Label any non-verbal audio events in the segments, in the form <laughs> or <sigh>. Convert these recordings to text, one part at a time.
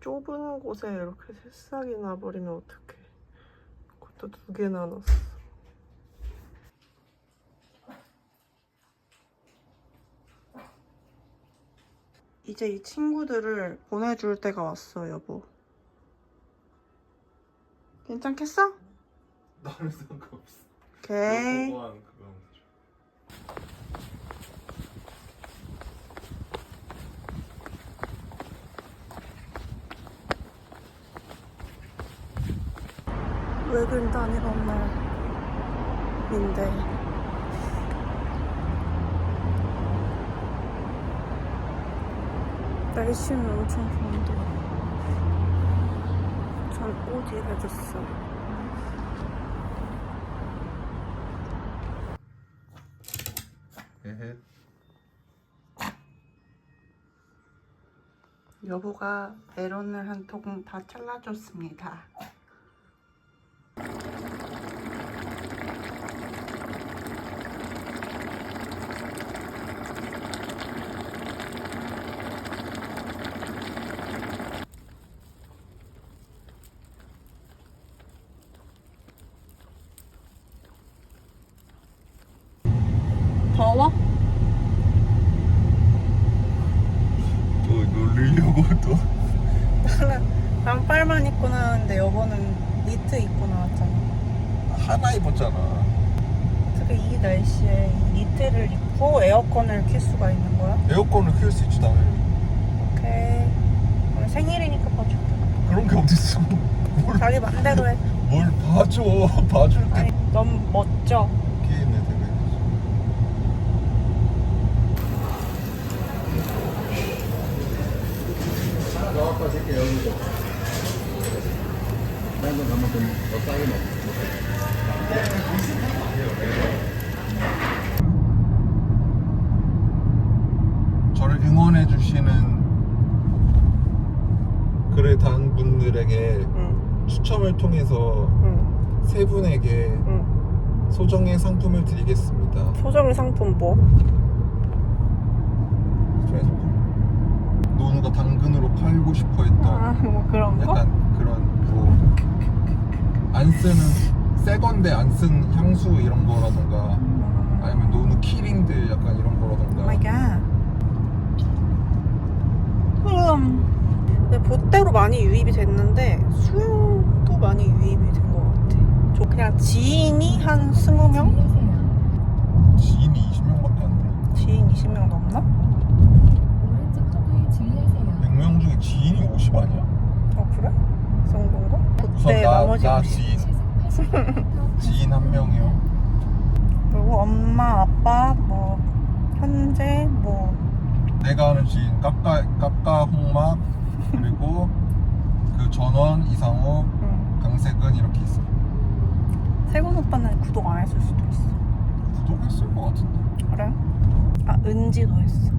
좁은 곳에 이렇게 새싹이 나버리면 어떡해 그것도 두 개나 넣었어 이제 이 친구들을 보내줄 때가 왔어 여보 괜찮겠어? 나는 상관없어. 오케이 그거 하면 되죠. 외근 다니던 날인데. 날씨는 엄청 좋은데. 전 오지해졌어. 에헤. 여보가 메론을 한 통 다 잘라줬습니다 더워? 또 놀리려고 또. 나는 반팔만 입고 나왔는데 여보는 니트 입고 나왔잖아. 하나 입었잖아. 어떻게 이 날씨에 이 입고 에어컨을 켤 수가 있는 거야? 에어컨을 키울 수 있지 당연히. 오케이. 오늘 생일이니까 봐줘. 그런 게 어딨어. 뭘, 자기 맘대로 해. 뭘 봐줘. <laughs> 봐줄 게. 아니, 너무 멋져. 게임에 되게. 나왔다 새끼 여기서 딴거 가면 좀더 싸게 먹어 응원해 주시는 글을 단 분들에게 응, 추첨을 통해서 응, 세 분에게 응. 소정의 상품을 드리겠습니다. 소정의 상품 뭐? 소정의 상품. 노누가 당근으로 팔고 싶어 했던 아, 뭐 그런 거? 약간 그런 뭐안 쓰는 새 건데 안 쓴 향수 이런 거라던가 음. 아니면 노누 키링들 약간 이런 오 거라던가 마 그럼 근데 보때로 많이 유입이 됐는데 수영도 많이 유입이 된 것 같아. 저 그냥 지인이 한 20명? 지인이 20명밖에 안 돼. 지인 20명 넘나? 오른쪽 커브에 주의하세요. 100명 중에 지인이 50 아니야? 어 그래? 그 정도인가? 그때 나, 나머지 나 50. 지인 시속 <laughs> 80km 지인 한 명이요. 그리고 엄마, 아빠, 뭐 현재 뭐 내가 아는 지인 까까 까까 홍막 그리고 그 전원 이상호 응. 강세근 이렇게 있어. 세곤 오빠는 구독 안 했을 수도 있어. 구독했을 것 같은데. 그래? 아 은지도 했어.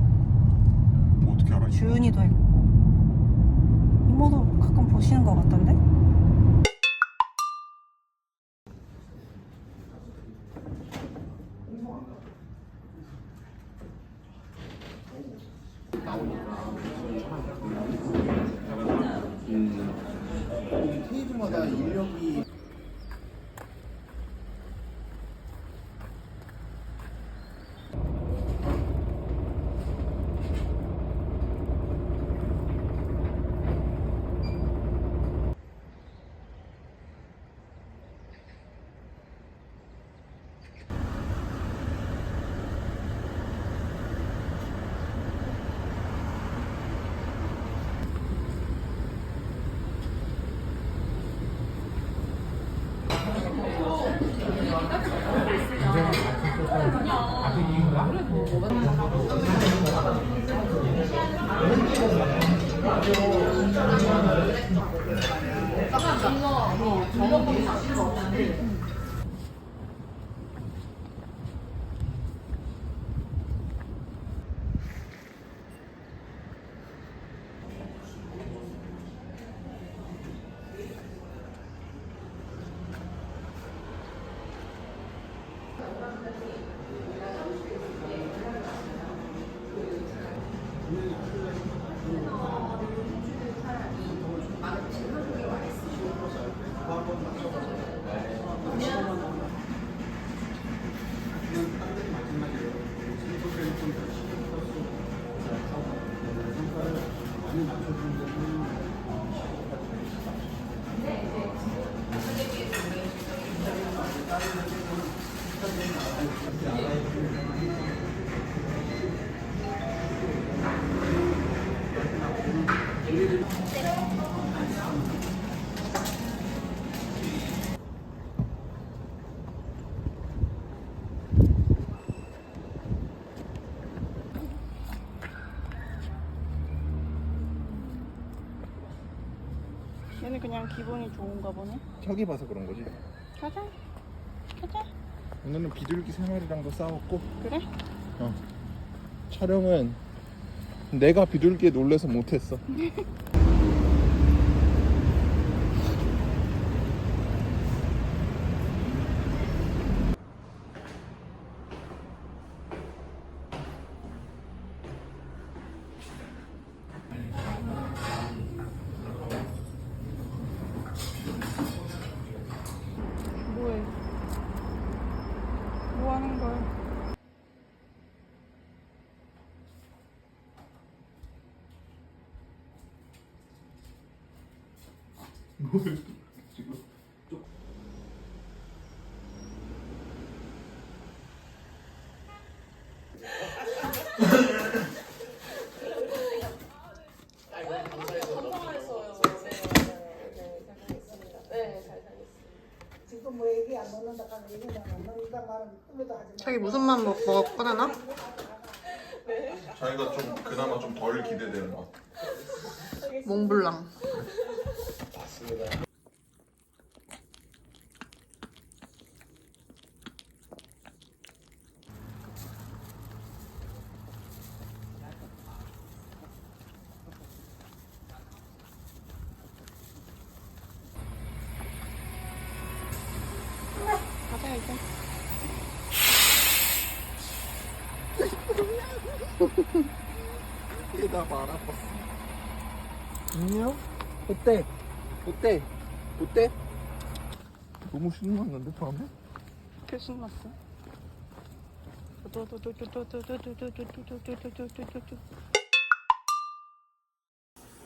뭐 어떻게 알아? 이거? 주은이도 했고 이모도 가끔 보시는 것 같던데? from the field. 기분이 좋은가 보네. 저기 봐서 그런 거지. 가자. 가자. 오늘은 비둘기 세 마리랑도 싸웠고 그래? 촬영은 내가 비둘기에 놀래서 못했어. <laughs> 뭐해? 뭐 하는 거야? 지금 뭐 얘기 안 넣는다 하는 얘기는 안 넣는다 말은 꿈에도 하지 마. 자기 무슨 맘 먹, 먹었구나 나? 자기가 좀 그나마 좀 덜 기대되는 것 같아. 몽블랑. 가자 이제. 얘나 말아봤어. 안녕? 어때? 어때? 어때? 너무 신났는데 밤에? 꽤 신났어.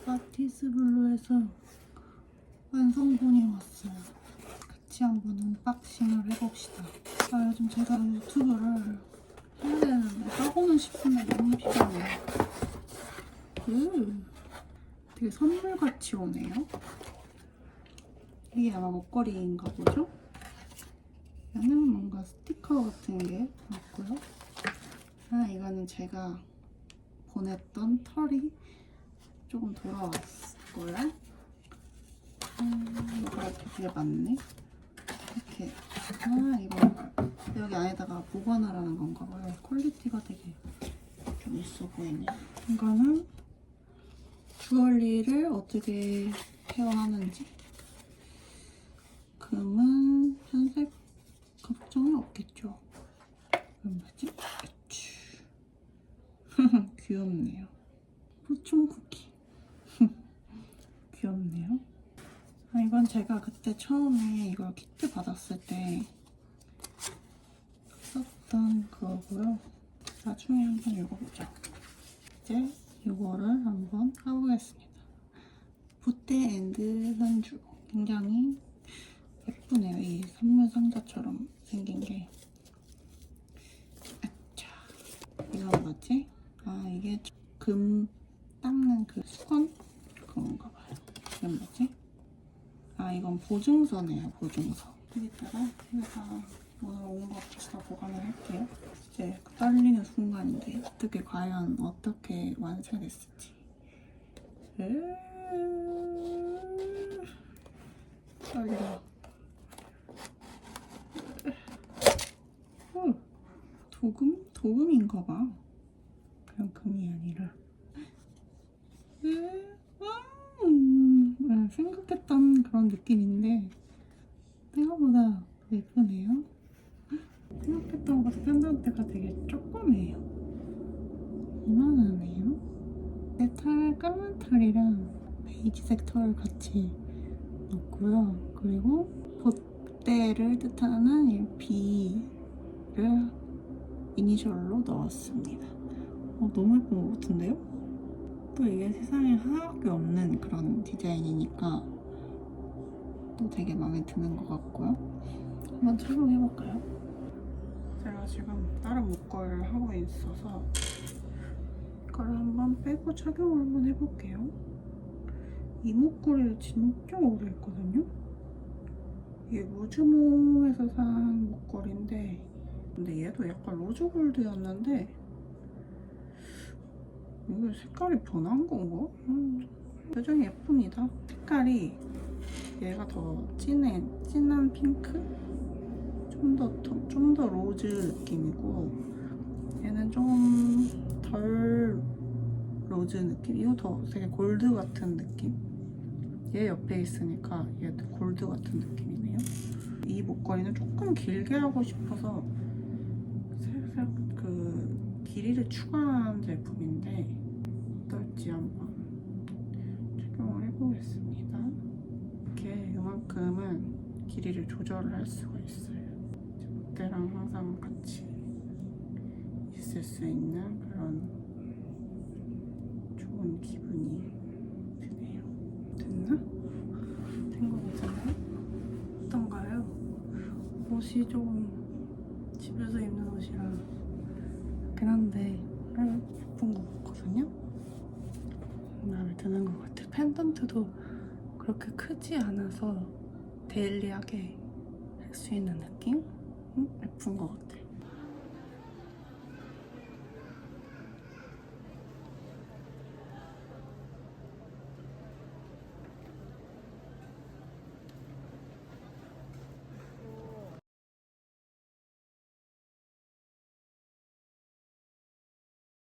아티스 블루에서 완성본이 왔어요. 같이 한번 언박싱을 해봅시다. 아, 요즘 제가 유튜브를 해야 되는데 하고는 싶은데 너무 피곤해요. 음, 되게 선물같이 오네요. 이게 아마 목걸이인가 보죠? 얘는 뭔가 스티커 같은 게 왔고요. 아, 이거는 제가 보냈던 털이 조금 돌아왔을 거예요. 음, 이거 되게 많네. 이렇게. 아, 이거 여기 안에다가 보관하라는 건가 봐요. 퀄리티가 되게 좀 있어 보이네. 이거는 주얼리를 어떻게 헤어하는지. 금은 현색 걱정은 없겠죠. 뭐지? 으취. <laughs> 귀엽네요. 포춘 쿠키. <laughs> 귀엽네요. 아, 이건 제가 그때 처음에 이걸 키트 받았을 때 썼던 그거고요. 나중에 한번 읽어보자. 이제 이거를 한번 까보겠습니다. 붓대 앤드 현주. 굉장히 예쁘네요. 이 선물 상자처럼 생긴 게. 아차. 이건 뭐지? 아, 이게 금 닦는 그 수건? 그건가 봐요. 이건 뭐지? 아, 이건 보증서네요. 보증서. 여기다가 제가 오늘 온거 다 보관을 할게요. 이제 떨리는 순간인데 어떻게 과연 어떻게 완성됐을지. 으... 떨려. 어, 도금? 도금인가 봐. 그냥 금이 아니라. 에, 음, 음, 생각했던 그런 느낌인데 생각보다 예쁘네요. 생각했던 것보다 펜던트가 되게 조그매요. 이만하네요. 내 털, 까만 털이랑 베이지색 털 같이 넣고요. 그리고 봇대를 뜻하는 이 B를 이니셜로 넣었습니다. 어, 너무 예쁜 것 같은데요? 또 이게 세상에 하나밖에 없는 그런 디자인이니까 또 되게 마음에 드는 것 같고요. 한번 착용해볼까요? 제가 지금 다른 목걸이를 하고 있어서 이거를 한번 빼고 착용을 한번 해볼게요. 이 목걸이를 진짜 오래 했거든요. 이게 무즈모에서 산 목걸이인데 근데 얘도 약간 로즈골드였는데 이게 색깔이 변한 건가? 음, 표정이 예쁩니다. 색깔이 얘가 더 진해, 진한 핑크? 좀 더, 좀 더 로즈 느낌이고 얘는 좀 덜 로즈 느낌? 이거 더 되게 골드 같은 느낌? 얘 옆에 있으니까 얘도 골드 같은 느낌이네요. 이 목걸이는 조금 길게 하고 싶어서 살짝 그 길이를 추가한 제품인데 어떨지 한번 착용을 해보겠습니다. 이렇게 이만큼은 길이를 조절을 할 수가 있어요. 제 목대랑 항상 같이 있을 수 있는 그런 좋은 기분이 드네요. 됐나? 된거 같은데? 어떤가요? 옷이 좀 집에서 입는 옷이라 그렇긴 한데 음, 예쁜 것 같거든요? 마음에 드는 것 같아요. 펜던트도 그렇게 크지 않아서 데일리하게 할 수 있는 느낌? 음, 예쁜 것 같아요.